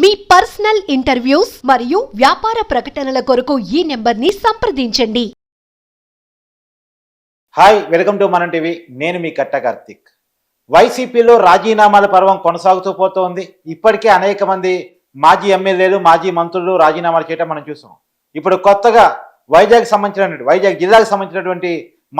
మీ personal interviews మరియు వ్యాపార ప్రకటనల కొరకు ఈ నెంబర్ని సంప్రదించండి. Hi welcome to Manam TV. నేను మీ కట్ట కార్తిక్. వైసీపీలో రాజీనామాల పర్వం కొనసాగుతూ పోతోంది. ఇప్పటికే అనేక మంది మాజీ ఎమ్మెల్యేలు మాజీ మంత్రులు రాజీనామాలు చేయటం మనం చూసాం. ఇప్పుడు కొత్తగా వైజాగ్ సంబంధించినటువంటి వైజాగ్ జిల్లాకు సంబంధించినటువంటి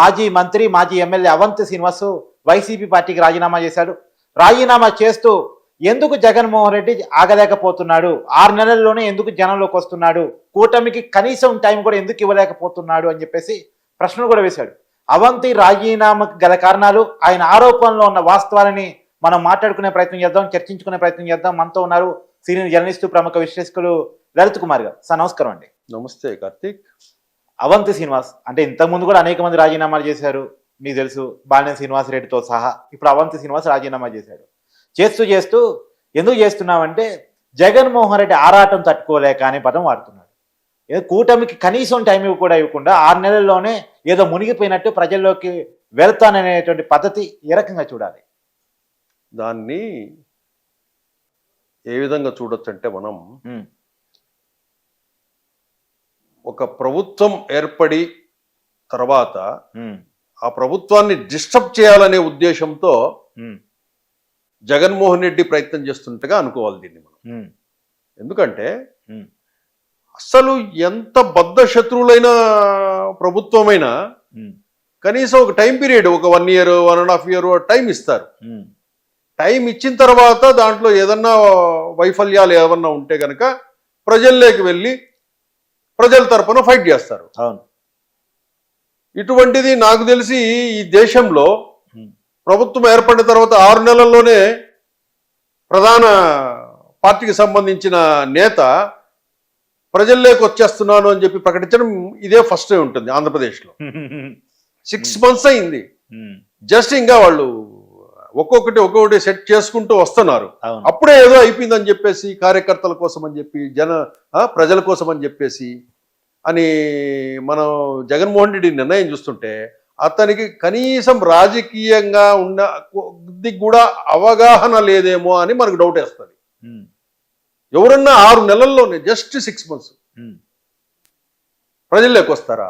మాజీ మంత్రి మాజీ ఎమ్మెల్యే అవంతి శ్రీనివాస్ వైసీపీ పార్టీకి రాజీనామా చేశాడు. రాజీనామా చేస్తూ ఎందుకు జగన్మోహన్ రెడ్డి ఆగలేకపోతున్నాడు? ఆరు నెలల్లోనే ఎందుకు జనంలోకి వస్తున్నాడు? కూటమికి కనీసం టైం కూడా ఎందుకు ఇవ్వలేకపోతున్నాడు అని చెప్పేసి ప్రశ్నలు కూడా వేశాడు. అవంతి రాజీనామాకు గల కారణాలు ఆయన ఆరోపణలో ఉన్న వాస్తవాలని మనం మాట్లాడుకునే ప్రయత్నం చేద్దాం చర్చించుకునే ప్రయత్నం చేద్దాం. మనతో ఉన్నారు సీనియర్ జర్నలిస్టు ప్రముఖ విశ్లేషకులు లలిత్ కుమార్ గారు. సార్ నమస్కారం అండి. నమస్తే కార్తీక్. అవంతి శ్రీనివాస్ అంటే ఇంతకుముందు కూడా అనేక మంది రాజీనామాలు చేశారు. మీకు తెలుసు బాలినేని శ్రీనివాస్ రెడ్డితో సహా. ఇప్పుడు అవంతి శ్రీనివాస్ రాజీనామా చేశాడు. చేస్తూ చేస్తూ ఎందుకు చేస్తున్నామంటే జగన్మోహన్ రెడ్డి ఆరాటం తట్టుకోలేక అనే పదం వాడుతున్నాడు. ఏదో కూటమికి కనీసం టైం ఇవ్వ కూడా ఇవ్వకుండా ఆరు నెలల్లోనే ఏదో మునిగిపోయినట్టు ప్రజల్లోకి వెళ్తాననేటువంటి పద్ధతి ఏ రకంగా చూడాలి. దాన్ని ఏ విధంగా చూడొచ్చు అంటే మనం ఒక ప్రభుత్వం ఏర్పడి తర్వాత ఆ ప్రభుత్వాన్ని డిస్టర్బ్ చేయాలనే ఉద్దేశంతో జగన్మోహన్ రెడ్డి ప్రయత్నం చేస్తుంటగా అనుకోవాలి దీన్ని మనం. ఎందుకంటే అసలు ఎంత బద్ధ శత్రువులైన ప్రభుత్వమైనా కనీసం ఒక టైం పీరియడ్ ఒక one year one and half year time ఇస్తారు. టైం ఇచ్చిన తర్వాత దాంట్లో ఏదన్నా వైఫల్యాలు ఏమన్నా ఉంటే కనుక ప్రజల్లోకి వెళ్ళి ప్రజల తరపున ఫైట్ చేస్తారు. అవును. ఇటువంటిది నాకు తెలిసి ఈ దేశంలో ప్రభుత్వం ఏర్పడిన తర్వాత ఆరు నెలల్లోనే ప్రధాన పార్టీకి సంబంధించిన నేత ప్రజల్లోకి వచ్చేస్తున్నాను అని చెప్పి ప్రకటించడం ఇదే ఫస్ట్ టైం ఉంటుంది ఆంధ్రప్రదేశ్లో. సిక్స్ మంత్స్ అయింది. ఉమ్, జస్ట్ ఇంకా వాళ్ళు ఒక్కొక్కటి ఒక్కొక్కటి సెట్ చేసుకుంటూ వస్తున్నారు. అప్పుడే ఏదో అయిపోయిందని చెప్పేసి కార్యకర్తల కోసం అని చెప్పి జన ప్రజల కోసం అని చెప్పేసి అని మనం జగన్మోహన్ రెడ్డి నిర్ణయం చూస్తుంటే అతనికి కనీసం రాజకీయంగా ఉన్న కొద్ది కూడా అవగాహన లేదేమో అని మనకు డౌట్ వేస్తుంది. ఎవరన్నా ఆరు నెలల్లోనే జస్ట్ సిక్స్ మంత్స్ ప్రజల్లోకి వస్తారా.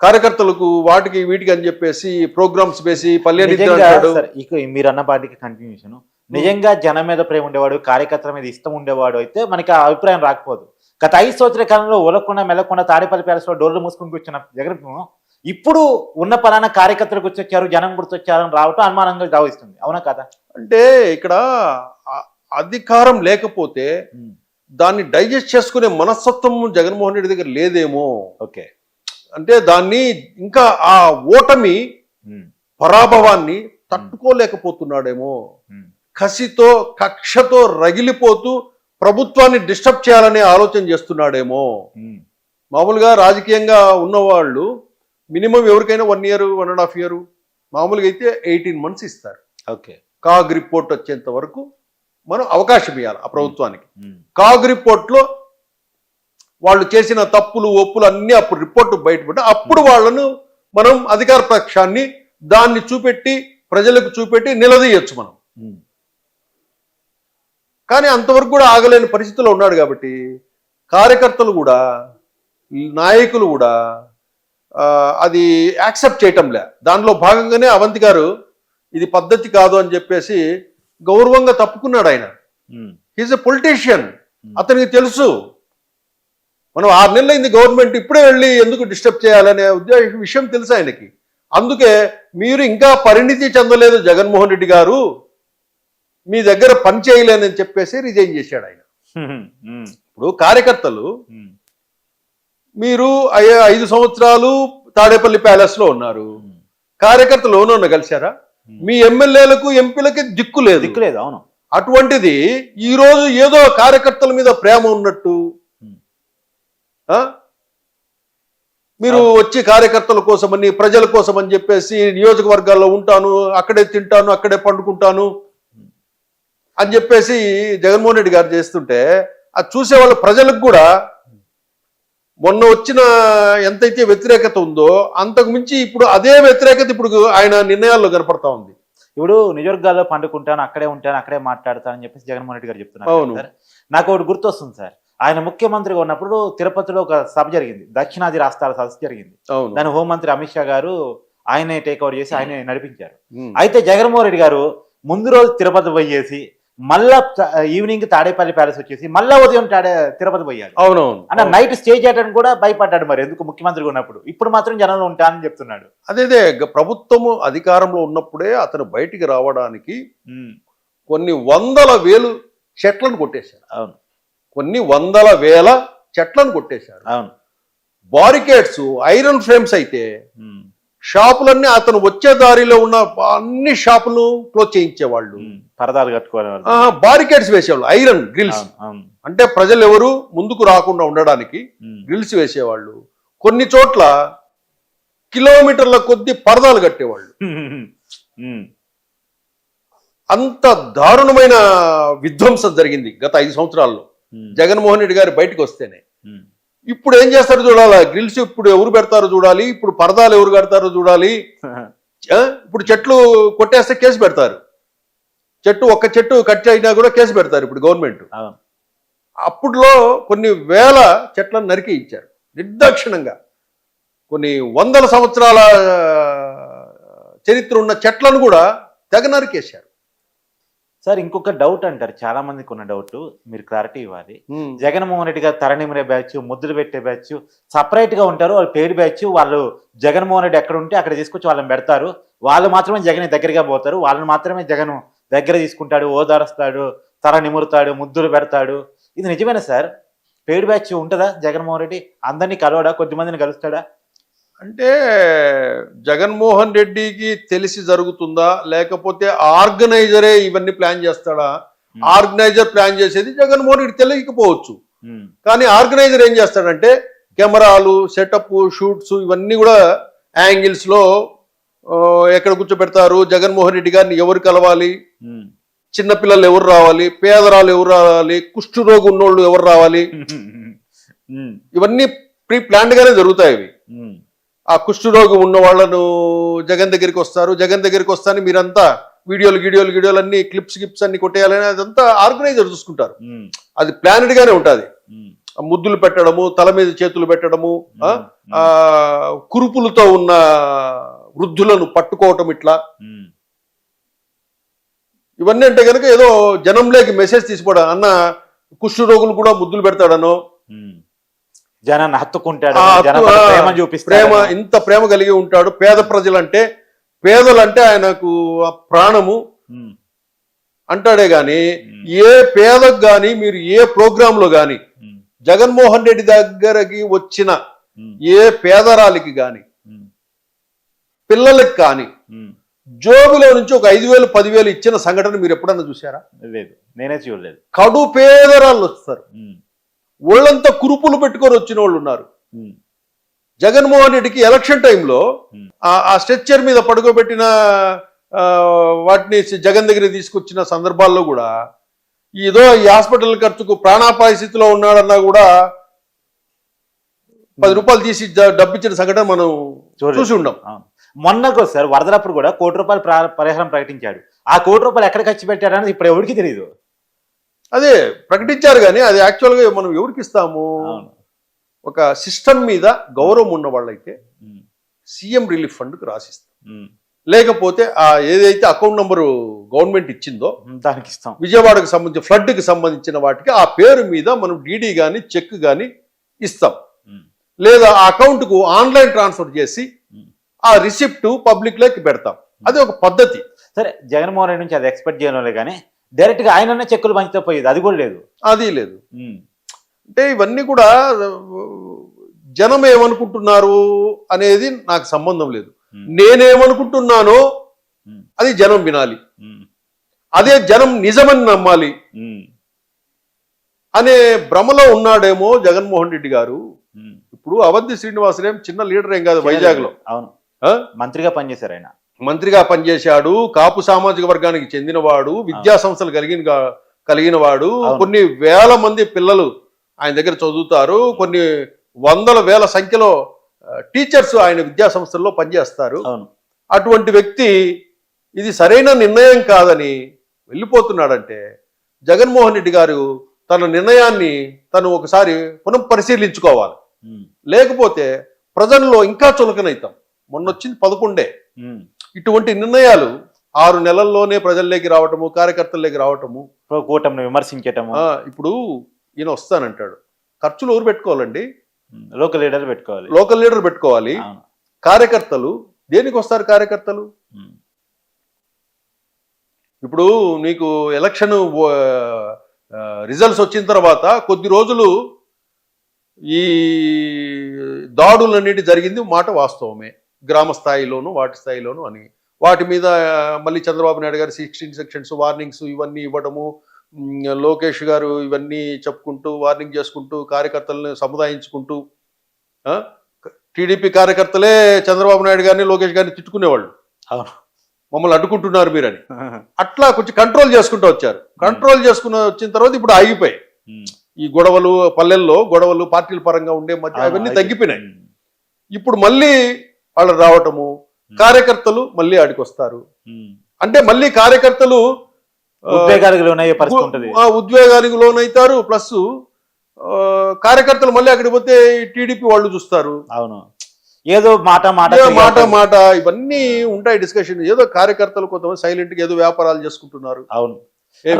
కార్యకర్తలకు వాటికి వీటికి అని చెప్పేసి ప్రోగ్రామ్స్ వేసి పల్లె నిద్ర నిజంగా అంటాడు. సరే, ఇక మీరు అన్న పార్టీకి కంటిన్యూషన్ నిజంగా జనం మీద ప్రేమ ఉండేవాడు కార్యకర్తల మీద ఇష్టం ఉండేవాడు అయితే మనకి ఆ అభిప్రాయం రాకపోదు. గత ఐదు సంవత్సరాల కాలంలో ఉలకుండా మెలకుండా తాడేపల్లి ప్యాలెస్లో డోర్లు మూసుకుని కూర్చున్న జగన్ ఇప్పుడు ఉన్న పలానా కార్యకర్తలు గుర్తొచ్చారు జనం గుర్తొచ్చారని రావటం అనుమానంగా భావిస్తుంది అవునా కదా? అంటే ఇక్కడ అధికారం లేకపోతే దాన్ని డైజెస్ట్ చేసుకునే మనస్తత్వం జగన్మోహన్ రెడ్డి దగ్గర లేదేమో. ఓకే. అంటే దాన్ని ఇంకా ఆ ఓటమి పరాభవాన్ని తట్టుకోలేకపోతున్నాడేమో. కసితో కక్షతో రగిలిపోతూ ప్రభుత్వాన్ని డిస్టర్బ్ చేయాలనే ఆలోచన చేస్తున్నాడేమో. మామూలుగా రాజకీయంగా ఉన్నవాళ్ళు మినిమం ఎవరికైనా one year one and half year మామూలుగా అయితే ఎయిటీన్ మంత్స్ ఇస్తారు. ఓకే. కాగ్ రిపోర్ట్ వచ్చేంత వరకు మనం అవకాశం ఇవ్వాలి ఆ ప్రభుత్వానికి. కాగ్ రిపోర్ట్లో వాళ్ళు చేసిన తప్పులు ఒప్పులు అన్నీ అప్పుడు రిపోర్ట్ బయటపడి అప్పుడు వాళ్ళను మనం అధికార పక్షాన్ని దాన్ని చూపెట్టి ప్రజలకు చూపెట్టి నిలదీయచ్చు మనం. కానీ అంతవరకు కూడా ఆగలేని పరిస్థితిలో ఉన్నాడు కాబట్టి కార్యకర్తలు కూడా నాయకులు కూడా అది యాక్సెప్ట్ చేయటంలే. దానిలో భాగంగానే అవంతి గారు ఇది పద్ధతి కాదు అని చెప్పేసి గౌరవంగా తప్పుకున్నాడు ఆయన. హీజ్ ఎ పొలిటీషియన్ అతనికి తెలుసు. మనం ఆరు నెలలైంది గవర్నమెంట్ ఇప్పుడే వెళ్ళి ఎందుకు డిస్టర్బ్ చేయాలనే ఉద్దేశ విషయం తెలుసు ఆయనకి. అందుకే మీరు ఇంకా పరిణితి చెందలేదు జగన్మోహన్ రెడ్డి గారు. మీ దగ్గర పని చేయలేనని చెప్పేసి రిజైన్ చేశాడు ఆయన. ఇప్పుడు కార్యకర్తలు మీరు ఐదు సంవత్సరాలు తాడేపల్లి ప్యాలెస్లో ఉన్నారు. కార్యకర్తలు ఓనన్న కలిశారా? మీ ఎమ్మెల్యేలకు ఎంపీలకి దిక్కు లేదు. దిక్కులేదు అవును. అటువంటిది ఈ రోజు ఏదో కార్యకర్తల మీద ప్రేమ ఉన్నట్టు. Hmm. మీరు వచ్చి కార్యకర్తల కోసమని ప్రజల కోసం అని చెప్పేసి నియోజకవర్గాల్లో ఉంటాను అక్కడే తింటాను అక్కడే పండుకుంటాను అని చెప్పేసి జగన్మోహన్ రెడ్డి గారు చేస్తుంటే అది చూసే వాళ్ళ ప్రజలకు కూడా మొన్న వచ్చిన ఎంతైతే వ్యతిరేకత ఉందో అంతకు మించి ఇప్పుడు అదే వ్యతిరేకత ఇప్పుడు ఆయన నిర్ణయాల్లో కనపడతా ఉంది. ఇప్పుడు నిజవర్గాల్లో పండుకుంటాను అక్కడే ఉంటాను అక్కడే మాట్లాడతాను అని చెప్పేసి జగన్మోహన్ రెడ్డి గారు చెప్తున్నారు నాకు ఒకటి గుర్తొస్తుంది సార్. ఆయన ముఖ్యమంత్రిగా ఉన్నప్పుడు తిరుపతిలో ఒక సభ జరిగింది. దక్షిణాది రాష్ట్రాల సదస్సు జరిగింది. దాని హోంమంత్రి అమిత్ షా గారు ఆయనే టేక్ ఓవర్ చేసి ఆయనే నడిపించారు. అయితే జగన్మోహన్ రెడ్డి గారు ముందు రోజు తిరుపతి పోయేసి మళ్ళా ఈవినింగ్ తాడేపల్లి ప్యాలెస్ వచ్చేసి మళ్ళా ఉదయం తాడే తిరుపతి పోయాడు అవునవును. అంటే నైట్ స్టే చేయడానికి కూడా భయపడ్డాడు మరి ఎందుకు ముఖ్యమంత్రిగా ఉన్నప్పుడు? ఇప్పుడు మాత్రం జనంలో ఉంటానని చెప్తున్నాడు. అదేదే ప్రభుత్వము అధికారంలో ఉన్నప్పుడే అతను బయటికి రావడానికి కొన్ని వందల వేలు చెట్లను కొట్టేశారు. అవును. కొన్ని వందల వేల చెట్లను కొట్టేశారు. అవును. బారికేడ్స్ ఐరన్ ఫ్రేమ్స్ అయితే షాపులన్నీ అతను వచ్చే దారిలో ఉన్న అన్ని షాపులు క్లోజ్ చేయించేవాళ్ళు. పరదాలు కట్టుకోవాలి. బారికేడ్స్ వేసేవాళ్ళు ఐరన్ గ్రిల్స్. అంటే ప్రజలు ఎవరు ముందుకు రాకుండా ఉండడానికి గ్రిల్స్ వేసేవాళ్ళు. కొన్ని చోట్ల కిలోమీటర్ల కొద్ది పరదాలు కట్టేవాళ్ళు. అంత దారుణమైన విధ్వంసం జరిగింది గత ఐదు సంవత్సరాల్లో. జగన్మోహన్ రెడ్డి గారు బయటకు వస్తేనే. ఇప్పుడు ఏం చేస్తారో చూడాలి? గ్రిల్స్ ఇప్పుడు ఎవరు పెడతారో చూడాలి ఇప్పుడు పరదాలు ఎవరు కడతారో చూడాలి? ఇప్పుడు చెట్లు కొట్టేస్తే కేసు పెడతారు. చెట్టు ఒక్క చెట్టు కట్ అయినా కూడా కేసు పెడతారు ఇప్పుడు గవర్నమెంట్. అప్పుడులో కొన్ని వేల చెట్లను నరికి ఇచ్చారు నిర్దాక్షిణంగా. కొన్ని వందల సంవత్సరాల చరిత్ర ఉన్న చెట్లను కూడా తెగ నరికేశారు. సార్ ఇంకొక డౌట్ అంటారు. చాలా మందికి ఉన్న డౌట్ మీరు క్లారిటీ ఇవ్వాలి. జగన్మోహన్ రెడ్డి గారు తరణిమరే బ్యాచ్ ముద్దులు పెట్టే బ్యాచ్ సపరేట్గా ఉంటారు. వాళ్ళు పేరు బ్యాచ్ వాళ్ళు జగన్మోహన్ రెడ్డి ఎక్కడ ఉంటే అక్కడ తీసుకొచ్చి వాళ్ళని పెడతారు. వాళ్ళు మాత్రమే జగన్ దగ్గరగా పోతారు. వాళ్ళని మాత్రమే జగన్ దగ్గర తీసుకుంటాడు ఓదారుస్తాడు తల నిమురుతాడు ముద్దులు పెడతాడు. ఇది నిజమేనా సార్? పేరు బ్యాచ్ ఉంటుందా జగన్మోహన్ రెడ్డి? అందరినీ కలవడా? కొద్దిమందిని కలుస్తాడా? అంటే జగన్మోహన్ రెడ్డికి తెలిసి జరుగుతుందా? లేకపోతే ఆర్గనైజరే ఇవన్నీ ప్లాన్ చేస్తాడా? ఆర్గనైజర్ ప్లాన్ చేసేది జగన్మోహన్ రెడ్డి తెలియకపోవచ్చు. ఉమ్, కానీ ఆర్గనైజర్ ఏం చేస్తాడంటే కెమెరాలు సెటప్ షూట్స్ ఇవన్నీ కూడా యాంగిల్స్లో ఆ, ఎక్కడ కూర్చోబెడతారు? జగన్మోహన్ రెడ్డి గారిని ఎవరు కలవాలి? ఉమ్, చిన్నపిల్లలు ఎవరు రావాలి? పేదరాలు ఎవరు రావాలి? కుష్ఠరోగి ఉన్నోళ్ళు ఎవరు రావాలి? ఇవన్నీ ప్రీ ప్లాన్డ్ గానే జరుగుతాయి ఇవి ఆ కుష్ఠరోగి ఉన్న వాళ్ళను జగన్ దగ్గరికి వస్తారు. జగన్ దగ్గరికి వస్తాను మీరంతా వీడియోలు వీడియోలు వీడియోలు అన్ని క్లిప్స్ గిప్స్ అన్ని కొట్టేయాలని అదంతా ఆర్గనైజర్ చూసుకుంటారు. అది ప్లానెడ్ గానే ఉంటుంది. ముద్దులు పెట్టడము తల మీద చేతులు పెట్టడము ఆ, కురుపులతో ఉన్న వృద్ధులను పట్టుకోవటం ఇట్లా. ఇవన్నీ అంటే కనుక ఏదో జనంలోకి మెసేజ్ తీసుకోవడం అన్న కుష్ఠరోగులు కూడా ముద్దులు పెడతాడనో. జనాన్ని హత్తుకుంటాడు ప్రేమ ప్రేమ చూపిస్తాడు. ఇంత ప్రేమ కలిగి ఉంటాడు. పేద ప్రజలంటే పేదలంటే ఆయనకు ఆ ప్రాణము. అంటాడే గాని ఏ పేదకు గాని మీరు ఏ ప్రోగ్రామ్లో గాని జగన్మోహన్ రెడ్డి దగ్గరకి వచ్చిన ఏ పేదరాలికి గాని పిల్లలకి కానీ. జోబులో నుంచి ఒక ఐదు వేలు పదివేలు ఇచ్చిన సంఘటన మీరు ఎప్పుడన్నా చూసారా లేదు నేనే చూడలేదు. కడు పేదరాళ్ళు వస్తారు. ఒళ్ళంతా కురుపులు పెట్టుకొని వచ్చిన వాళ్ళు ఉన్నారు జగన్మోహన్ రెడ్డికి ఎలక్షన్ టైంలో. ఆ- స్ట్రెచ్చర్ మీద పడుకోబెట్టిన వాటిని జగన్ దగ్గర తీసుకొచ్చిన సందర్భాల్లో కూడా ఏదో ఈ హాస్పిటల్ ఖర్చుకు ప్రాణాపాయ స్థితిలో ఉన్నాడన్నా కూడా పది రూపాయలు తీసి డబ్బిచ్చిన సంఘటన మనం. చూసి ఉండం. మొన్నకు సార్ వరదలప్పుడు కూడా కోటి రూపాయలు ప్రా- పరిహారం ప్రకటించాడు ఆ కోటి రూపాయలు ఎక్కడ ఖర్చు పెట్టాడు అనేది ఇప్పుడు ఎవరికి తెలియదు అదే ప్రకటించారు కానీ అది యాక్చువల్గా మనం ఎవరికి ఇస్తాము? ఒక సిస్టమ్ మీద గౌరవం ఉన్న వాళ్ళైతే సీఎం రిలీఫ్ ఫండ్కి రాసిస్తాం. లేకపోతే ఆ ఏదైతే అకౌంట్ నంబరు గవర్నమెంట్ ఇచ్చిందో దానికి ఇస్తాం. విజయవాడకు సంబంధించి ఫ్లడ్కి సంబంధించిన వాటికి ఆ పేరు మీద మనం డీడీ కానీ చెక్ కానీ ఇస్తాం. లేదా ఆ అకౌంట్కు ఆన్లైన్ ట్రాన్స్ఫర్ చేసి. ఆ రిసిప్ట్ పబ్లిక్లోకి పెడతాం. అది ఒక పద్ధతి. సరే జగన్మోహన్ రెడ్డి నుంచి అది ఎక్స్పెక్ట్ చేయడం కానీ డైరెక్ట్గా ఆయన చెక్కులు పంచితే పోయేది. అది కూడా లేదు. అది లేదు. అంటే ఇవన్నీ కూడా జనం ఏమనుకుంటున్నారు అనేది నాకు సంబంధం లేదు. నేనేమనుకుంటున్నానో అది జనం వినాలి. అదే జనం నిజమని నమ్మాలి. అనే భ్రమలో ఉన్నాడేమో జగన్మోహన్ రెడ్డి గారు. ఇప్పుడు అవంతి శ్రీనివాసనేం చిన్న లీడర్ ఏం కాదు వైజాగ్లో అవును? మంత్రిగా పనిచేశారు ఆయన. మంత్రిగా పనిచేశాడు కాపు సామాజిక వర్గానికి చెందినవాడు విద్యా సంస్థలు కలిగిన కలిగిన వాడు. కొన్ని వేల మంది పిల్లలు ఆయన దగ్గర చదువుతారు కొన్ని వందల వేల సంఖ్యలో టీచర్స్ ఆయన విద్యా సంస్థల్లో పనిచేస్తారు. అటువంటి వ్యక్తి ఇది సరైన నిర్ణయం కాదని వెళ్ళిపోతున్నాడంటే జగన్మోహన్ రెడ్డి గారు తన నిర్ణయాన్ని తను ఒకసారి పునఃపరిశీలించుకోవాలి ఉమ్, లేకపోతే ప్రజల్లో ఇంకా చులకనైతాం. మొన్న వచ్చింది పదకొండే. ఇటువంటి నిర్ణయాలు ఆరు నెలల్లోనే ప్రజల్లోకి రావటము కార్యకర్తల్లోకి రావటము. కూటమిని విమర్శించటము. ఇప్పుడు ఈయన వస్తానంటాడు. ఖర్చులు ఎవరు పెట్టుకోవాలండి? లోకల్ లీడర్ పెట్టుకోవాలి. లోకల్ లీడర్ పెట్టుకోవాలి. కార్యకర్తలు. దేనికి వస్తారు కార్యకర్తలు? ఇప్పుడు నీకు ఎలక్షన్ రిజల్ట్స్ వచ్చిన తర్వాత కొద్ది రోజులు ఈ దాడులు అనేటి జరిగింది మాట వాస్తవమే. గ్రామ స్థాయిలోను వాటి స్థాయిలోను అని. వాటి మీద మళ్ళీ చంద్రబాబు నాయుడు గారు సిక్స్టీన్ సెక్షన్స్ వార్నింగ్స్ ఇవన్నీ ఇవ్వడము లోకేష్ గారు ఇవన్నీ చెప్పుకుంటూ వార్నింగ్ చేసుకుంటూ కార్యకర్తలను సముదాయించుకుంటూ టీడీపీ కార్యకర్తలే చంద్రబాబు నాయుడు గారిని లోకేష్ గారిని తిట్టుకునేవాళ్ళు. మమ్మల్ని అడ్డుకుంటున్నారు మీరని. అట్లా కొంచెం కంట్రోల్ చేసుకుంటూ వచ్చారు. కంట్రోల్ చేసుకుని వచ్చిన తర్వాత ఇప్పుడు ఆగిపోయాయి. ఈ గొడవలు పల్లెల్లో గొడవలు పార్టీల పరంగా ఉండే మధ్య అవును, అవన్నీ తగ్గిపోయినాయి. ఇప్పుడు మళ్ళీ వాళ్ళు రావటము కార్యకర్తలు మళ్ళీ ఆడికి వస్తారు. అంటే మళ్ళీ కార్యకర్తలు ఉద్వేగానికి లోనవుతారు ప్లస్ కార్యకర్తలు మళ్ళీ అక్కడికి పోతే టీడీపీ వాళ్ళు చూస్తారు. అవును. ఏదో మాట మాట మాట. మాట ఇవన్నీ ఉంటాయి డిస్కషన్. ఏదో కార్యకర్తలు కొంతమంది సైలెంట్గా ఏదో వ్యాపారాలు చేసుకుంటున్నారు. అవును?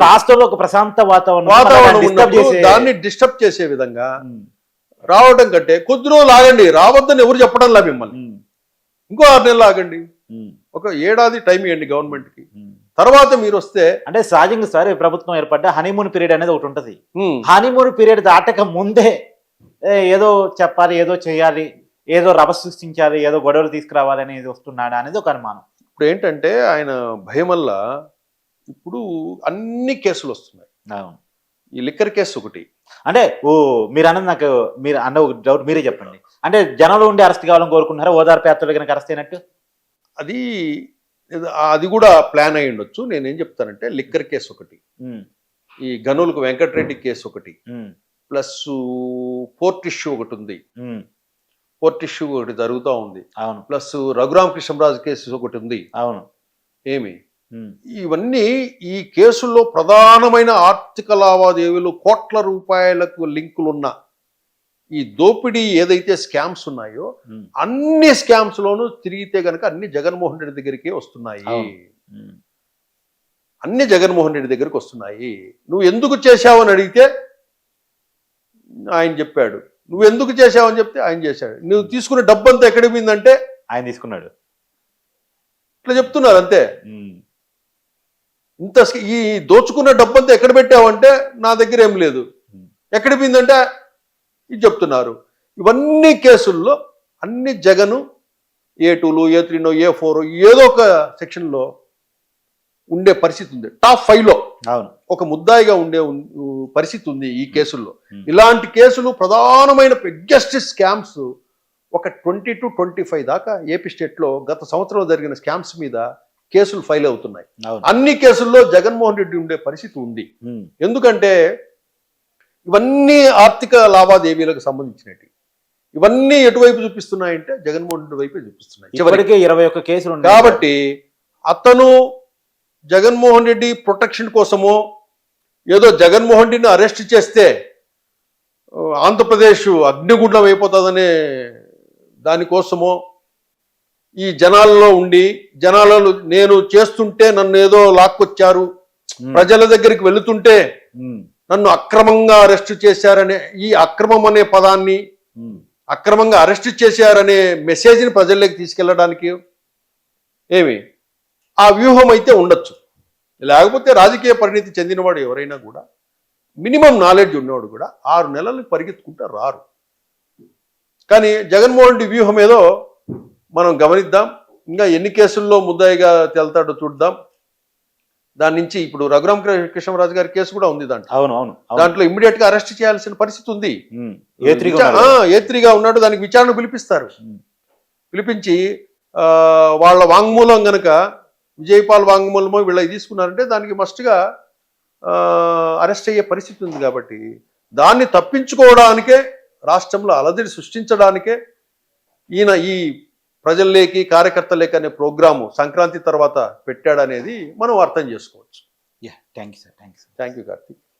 రాష్ట్రంలో ఒక ప్రశాంత వాతావరణం వాతావరణం దాన్ని డిస్టర్బ్ చేసే విధంగా రావడం కంటే కొద్ది రోజులు ఆగండి. రావద్దని ఎవరు చెప్పడంలా మిమ్మల్ని? ఉమ్, ఇంకో ఆరు నెలలు ఆగండి. ఒక ఏడాది టైం ఇవ్వండి గవర్నమెంట్కి. తర్వాత మీరు వస్తే అంటే సహజంగా సార్ ప్రభుత్వం ఏర్పడ్డ హనీమూన్ పీరియడ్ అనేది ఒకటి ఉంటది. హనీమూన్ పీరియడ్ దాటక ముందే ఏదో చెప్పాలి ఏదో చేయాలి ఏదో రభ సృష్టించాలి ఏదో గొడవలు తీసుకురావాలి అనేది వస్తున్నాడా అనేది ఒక అనుమానం. ఇప్పుడు ఏంటంటే ఆయన భయం వల్ల ఇప్పుడు అన్ని కేసులు వస్తున్నాయి. ఈ లిక్కర్ కేసు ఒకటి. అంటే ఓ మీరు అన్నది నాకు మీరు అన్న ఒక డౌట్ మీరే చెప్పండి. అంటే జనంలో ఉండి అరెస్ట్ కావాలని కోరుకుంటున్నారా? ఓదార్పు యాత్రలు కనుక అరెస్ట్ అయినట్టు? అది అది కూడా ప్లాన్ అయి ఉండొచ్చు. నేనేం చెప్తానంటే లిక్కర్ కేసు ఒకటి. ఈ గనులకు వెంకటరెడ్డి కేసు ఒకటి. ప్లస్ పోర్ట్ ఇష్యూ ఒకటి ఉంది. పోర్ట్ ఇష్యూ ఒకటి జరుగుతూ ఉంది. అవును. ప్లస్ రఘురామ కృష్ణరాజు కేసు ఒకటి ఉంది. అవును. ఏమి? ఇవన్నీ ఈ కేసుల్లో ప్రధానమైన ఆర్థిక లావాదేవీలు కోట్ల రూపాయలకు లింకులున్న ఈ దోపిడీ ఏదైతే స్కామ్స్ ఉన్నాయో అన్ని స్కామ్స్ లోనూ తిరిగితే గనక అన్ని జగన్మోహన్ రెడ్డి దగ్గరికే వస్తున్నాయి. అన్ని జగన్మోహన్ రెడ్డి దగ్గరికి వస్తున్నాయి. నువ్వు ఎందుకు చేశావని అడిగితే ఆయన చెప్పాడు. నువ్వు ఎందుకు చేశావని చెప్తే ఆయన చేశాడు. నువ్వు తీసుకున్న డబ్బంతా ఎక్కడికి పోయిందంటే ఆయన తీసుకున్నాడు. ఇట్లా చెప్తున్నారు అంతే. ఇంత ఈ దోచుకున్న డబ్బంతా ఎక్కడ పెట్టావంటే నా దగ్గర ఏం లేదు. ఎక్కడ పోయిందంటే ఇది చెప్తున్నారు. ఇవన్నీ కేసుల్లో అన్ని జగను ఏ టూలు ఏ త్రీనో ఏ ఫోర్ ఏదో ఒక సెక్షన్లో ఉండే పరిస్థితి ఉంది. టాప్ ఫైవ్లో అవును. ఒక ముద్దాయిగా ఉండే పరిస్థితి ఉంది ఈ కేసుల్లో. ఇలాంటి కేసులు ప్రధానమైన బిగ్గెస్ట్ స్కామ్స్ ఒక ట్వంటీ టు ట్వంటీ ఫైవ్ దాకా ఏపీ స్టేట్లో గత సంవత్సరంలో జరిగిన స్కామ్స్ మీద కేసులు ఫైల్ అవుతున్నాయి. అన్ని కేసుల్లో జగన్మోహన్ రెడ్డి ఉండే పరిస్థితి ఉంది. ఎందుకంటే ఇవన్నీ ఆర్థిక లావాదేవీలకు సంబంధించినవి. ఇవన్నీ ఎటువైపు చూపిస్తున్నాయంటే జగన్మోహన్ రెడ్డి వైపే చూపిస్తున్నాయి. చివరికి ఇప్పటికే ఇరవై ఒక్క కేసులు కాబట్టి అతను జగన్మోహన్ రెడ్డి ప్రొటెక్షన్ కోసమో ఏదో జగన్మోహన్ రెడ్డిని అరెస్ట్ చేస్తే ఆంధ్రప్రదేశ్ అగ్నిగుండం అయిపోతుందనే దానికోసమో ఈ జనాల్లో ఉండి జనాలలో నేను చేస్తుంటే నన్ను ఏదో లాక్కొచ్చారు. ప్రజల దగ్గరికి వెళుతుంటే నన్ను అక్రమంగా అరెస్ట్ చేశారనే ఈ అక్రమం అనే పదాన్ని అక్రమంగా అరెస్ట్ చేశారనే మెసేజ్ని ప్రజల్లోకి తీసుకెళ్ళడానికి ఏమి? ఆ వ్యూహం అయితే ఉండొచ్చు. లేకపోతే రాజకీయ పరిణితి చెందినవాడు ఎవరైనా కూడా మినిమం నాలెడ్జ్ ఉన్నవాడు కూడా ఆరు నెలలు పరిగెత్తుకుంటూ రారు. కానీ జగన్మోహన్ రెడ్డి వ్యూహం ఏదో మనం గమనిద్దాం ఇంకా ఎన్ని కేసుల్లో ముద్దాయిగా తేల్తాడో చూద్దాం. దాని నుంచి ఇప్పుడు రఘురామ కృష్ణరాజు గారి కేసు కూడా ఉంది దాంట్లో అవును అవును. దాంట్లో ఇమ్మీడియట్గా అరెస్ట్ చేయాల్సిన పరిస్థితి ఉంది ఉమ్, ఏ త్రీగా విచా- ఉన్నారు. ఆ, ఏ త్రీగా ఉన్నాడు దానికి విచారణ పిలిపిస్తారు. పిలిపించి ఆ, వాళ్ళ వాంగ్మూలం గనక విజయపాల్ వాంగ్మూలమో వీళ్ళకి తీసుకున్నారంటే దానికి మస్ట్గా అరెస్ట్ అయ్యే పరిస్థితి ఉంది కాబట్టి దాన్ని తప్పించుకోవడానికే రాష్ట్రంలో అలజడి సృష్టించడానికే ఈయన ఈ ప్రజల్లోకి కార్యకర్తలేకి అనే ప్రోగ్రాము సంక్రాంతి తర్వాత పెట్టాడనేది మనం అర్థం చేసుకోవచ్చు. Yeah thank you sir thank you sir thank you Karthik